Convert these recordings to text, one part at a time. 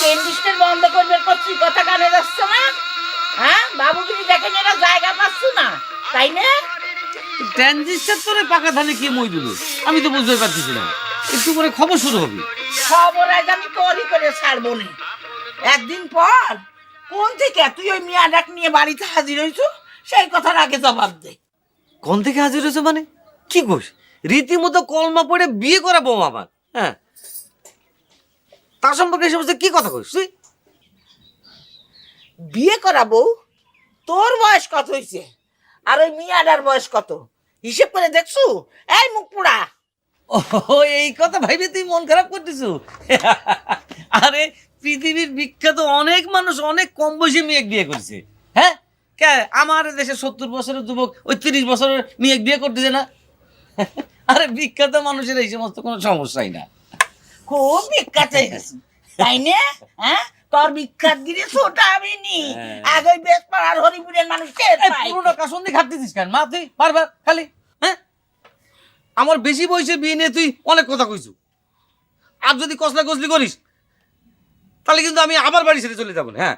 টেন্ডিস্টের বন্ধ করবে করছি কথা কানে যাচ্ছে না? হ্যাঁ? বাবুগিরি দেখেন এরা জায়গা পাচ্ছ না? তাই না? ট্রানজিস্টার তোরে পাকা ধানে কি মই দিল আমি তো বুঝতে পারতেছি না। একটু করে খবর শুরু হবে। খবর আজ আমি তৈরি করে ছাড়বো না। একদিন পর কোন থেকে? তুই ওই মিয়া ডাক নিয়ে বাড়িতে হাজির হয়েছো সেই কথার আগে জবাব দে। কোন থেকে হাজির হয়েছে মানে? কি কোস রীতিমতো কলমা পড়ে বিয়ে করাবো আমার। হ্যাঁ? তার সম্পর্কে সমস্ত কি কথা কইস তুই? বিয়ে করা বউ তোর বয়স কত হয়েছে আর ওই মিয়াডার বয়স কত? হিসেব করে দেখছু? এই মুখ পোড়া। ও এই কথা ভাইবে তুই মন খারাপ করতেছ? আরে, পৃথিবীর বিখ্যাত অনেক মানুষ অনেক কম বয়সী মেয়ে বিয়ে করছে। হ্যাঁ? কে? আমার দেশে সত্তর বছরের যুবক, ওই তিরিশ বছরের মেয়ে বিয়ে করতেছে না? আরে, বিখ্যাত মানুষের এই সমস্ত কোনো সমস্যাই না। খুব বিখ্যাত হয়ে গেছে তাই না? হ্যাঁ? তোর বিখ্যাত গিরি ছোট আমি নি। হ্যাঁ। আগে বেশ পাড়ার হরিপুরের মানুষ টের এই পায়। পুরোনো কাসন দিয়ে খাটতেছিস কেন? মা তুই বারবার খালি হ্যাঁ? আমার বেশি বয়সে বিয়ে নিয়ে তুই অনেক কথা কইছু। আর যদি কসলা কসলি করিস তাহলে কিন্তু আমি আবার বাড়ি ছেড়ে চলে যাব না, হ্যাঁ?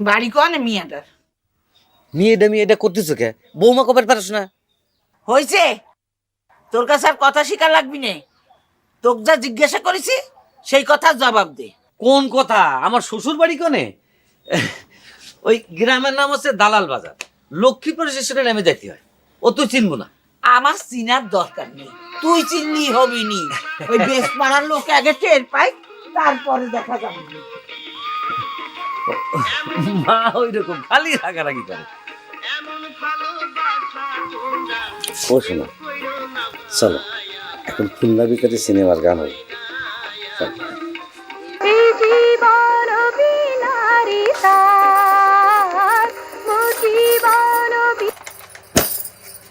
বাড়ি কন মিয়াটার মেয়েটা মেয়েটা করতেছো কে? বৌমা কবার পারস না? হয়েছে তোর কাছে আর কথা শিকার লাগবি নে। তোকে যা জিজ্ঞাসা করেছি সেই কথার জবাব দে। কোন কথা? আমার শ্বশুর বাড়ি কোনে? ওই গ্রামের নাম হচ্ছে দালাল বাজার। লক্ষ্মীপুর স্টেশনে নেমে যাইতে হয়। ও তুই চিনবো না। আমার চিনার দরকার নেই। তুই চিনলি হবি নি। ওই বেশ পাড়ার লোক আগে টের পাই তারপরে দেখা যাবে। মা ওই রকম খালি রাগারাগি করে। ও শোনো চলো এখন খুলনা ভিতরে সিনেমার গান হবে।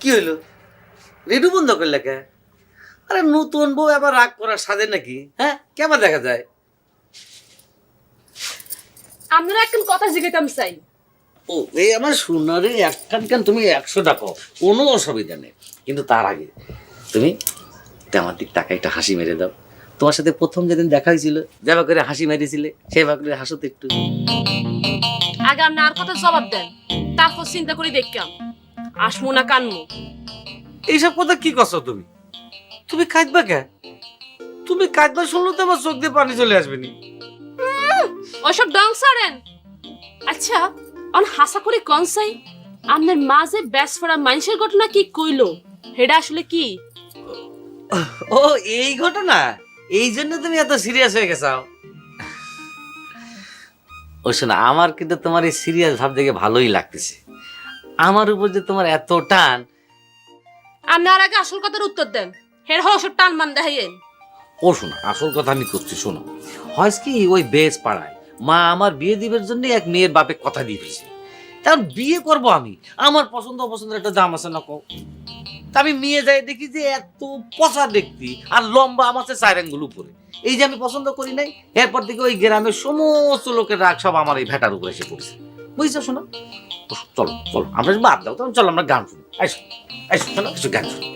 কি হইল? রেডু বন্ধ করলে কে? আরে নতুন বউ আবার রাগ করার সাজে নাকি? হ্যাঁ? কেমন দেখা যায়? আপনারা একদম কথা জিজ্ঞাতাম চাই। ও এই আমার সোনারে একখান কান তুমি একশো টাকা কোনো অসুবিধা নেই। কিন্তু তার আগে তুমি আমার দিক টাকা একটা হাসি মেরে দাও। তোমার সাথে প্রথম যেদিন দেখা হয়েছিল যেবা করে হাসি মেরেছিলে সেবা করে হাসো তো একটু। আগে আপনি আর কথা জবাব দেন তারপর চিন্তা করে দেখলাম আসমু না কানমু এইসব কথা কি করছ তুমি? তুমি কাঁদবা কে? তুমি কাঁদবা শুনলে তো আমার চোখ দিয়ে পানি চলে আসবে নি। ওইসব ডং সারেন? আচ্ছা অন হাসা করে কন চাই আপনার মাঝে ব্যাস ফোড়া মানুষের ঘটনা কি কইলো? হেডা আসলে কি? ও এই ঘটনা? এই জন্য তুমি এত সিরিয়াস হয়ে গেছাও ও শোনা আমার কিন্তু তোমার এই সিরিয়াস ভাব দেখে ভালোই লাগতেছে। আমার উপর যে তোমার এত টান আপনি আর আগে আসল কথার উত্তর দেন। হেড হল সব টান মান দেখাইয়েন। ও শোনা আসল কথা আমি করছি শোনো। হয় কি ওই বেশ পাড়ায় মা আমার বিয়ে দিবের জন্য এক মেয়ের বাপে কথা দিয়ে ফেলছে। কারণ বিয়ে করব আমি? আমার পছন্দ অপছন্দের একটা দাম আছে না তা আমি মেয়ে যাই দেখি যে এত পচা দেখতি আর লম্বা আমার চার আঙ্গুল উপরে। এই যে আমি পছন্দ করি নাই, এরপর থেকে ওই গ্রামের সমস্ত লোকের রাগ সব আমার এই ভেটার উপরে এসে পড়ছে। বুঝছ শোনো? চলো চলো, আমরা বাদ দাও তখন চলো, আমরা গান শুনি। আইসো আইসো চলো একটু গান শুনি।